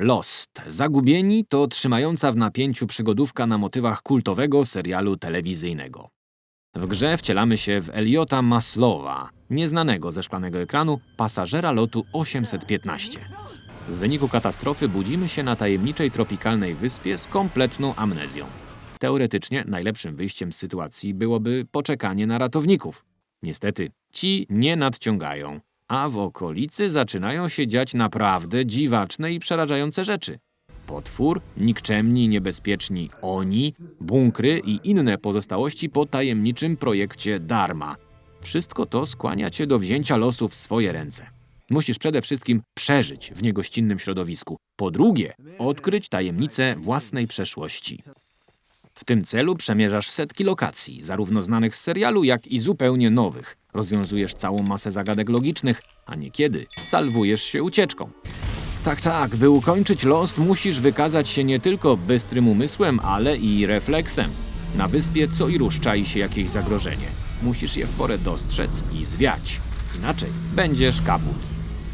Lost. Zagubieni to trzymająca w napięciu przygodówka na motywach kultowego serialu telewizyjnego. W grze wcielamy się w Eliota Maslowa, nieznanego ze szklanego ekranu pasażera lotu 815. W wyniku katastrofy budzimy się na tajemniczej tropikalnej wyspie z kompletną amnezją. Teoretycznie najlepszym wyjściem z sytuacji byłoby poczekanie na ratowników. Niestety, ci nie nadciągają, a w okolicy zaczynają się dziać naprawdę dziwaczne i przerażające rzeczy. Potwór, nikczemni niebezpieczni oni, bunkry i inne pozostałości po tajemniczym projekcie Dharma. Wszystko to skłania cię do wzięcia losu w swoje ręce. Musisz przede wszystkim przeżyć w niegościnnym środowisku. Po drugie, odkryć tajemnice własnej przeszłości. W tym celu przemierzasz setki lokacji, zarówno znanych z serialu, jak i zupełnie nowych. Rozwiązujesz całą masę zagadek logicznych, a niekiedy salwujesz się ucieczką. Tak, tak, by ukończyć Lost, musisz wykazać się nie tylko bystrym umysłem, ale i refleksem. Na wyspie co i rusz czai się jakieś zagrożenie. Musisz je w porę dostrzec i zwiać. Inaczej będziesz kaput.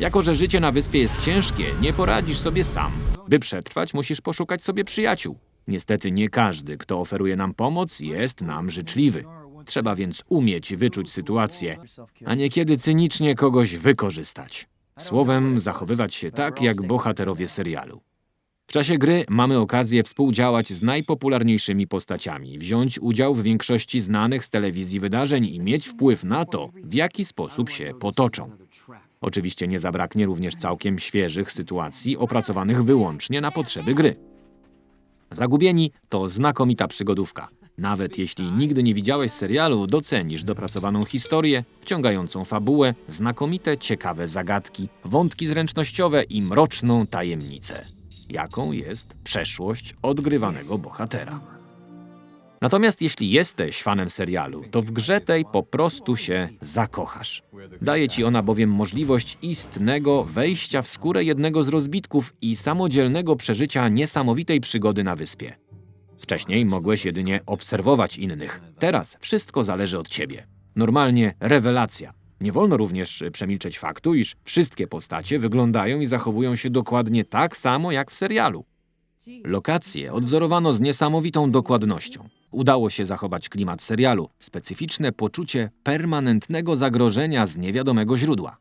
Jako, że życie na wyspie jest ciężkie, nie poradzisz sobie sam. By przetrwać, musisz poszukać sobie przyjaciół. Niestety nie każdy, kto oferuje nam pomoc, jest nam życzliwy. Trzeba więc umieć wyczuć sytuację, a niekiedy cynicznie kogoś wykorzystać. Słowem, zachowywać się tak, jak bohaterowie serialu. W czasie gry mamy okazję współdziałać z najpopularniejszymi postaciami, wziąć udział w większości znanych z telewizji wydarzeń i mieć wpływ na to, w jaki sposób się potoczą. Oczywiście nie zabraknie również całkiem świeżych sytuacji opracowanych wyłącznie na potrzeby gry. Zagubieni to znakomita przygodówka. Nawet jeśli nigdy nie widziałeś serialu, docenisz dopracowaną historię, wciągającą fabułę, znakomite, ciekawe zagadki, wątki zręcznościowe i mroczną tajemnicę, jaką jest przeszłość odgrywanego bohatera. Natomiast jeśli jesteś fanem serialu, to w grze tej po prostu się zakochasz. Daje ci ona bowiem możliwość istnego wejścia w skórę jednego z rozbitków i samodzielnego przeżycia niesamowitej przygody na wyspie. Wcześniej mogłeś jedynie obserwować innych. Teraz wszystko zależy od ciebie. Normalnie rewelacja. Nie wolno również przemilczeć faktu, iż wszystkie postacie wyglądają i zachowują się dokładnie tak samo jak w serialu. Lokacje odwzorowano z niesamowitą dokładnością. Udało się zachować klimat serialu, specyficzne poczucie permanentnego zagrożenia z niewiadomego źródła.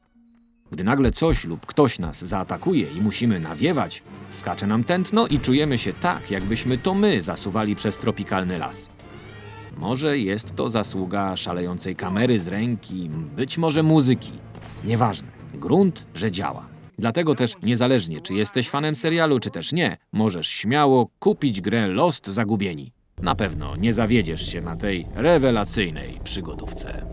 Gdy nagle coś lub ktoś nas zaatakuje i musimy nawiewać, skacze nam tętno i czujemy się tak, jakbyśmy to my zasuwali przez tropikalny las. Może jest to zasługa szalejącej kamery z ręki, być może muzyki. Nieważne. Grunt, że działa. Dlatego też, niezależnie czy jesteś fanem serialu, czy też nie, możesz śmiało kupić grę Lost Zagubieni. Na pewno nie zawiedziesz się na tej rewelacyjnej przygodówce.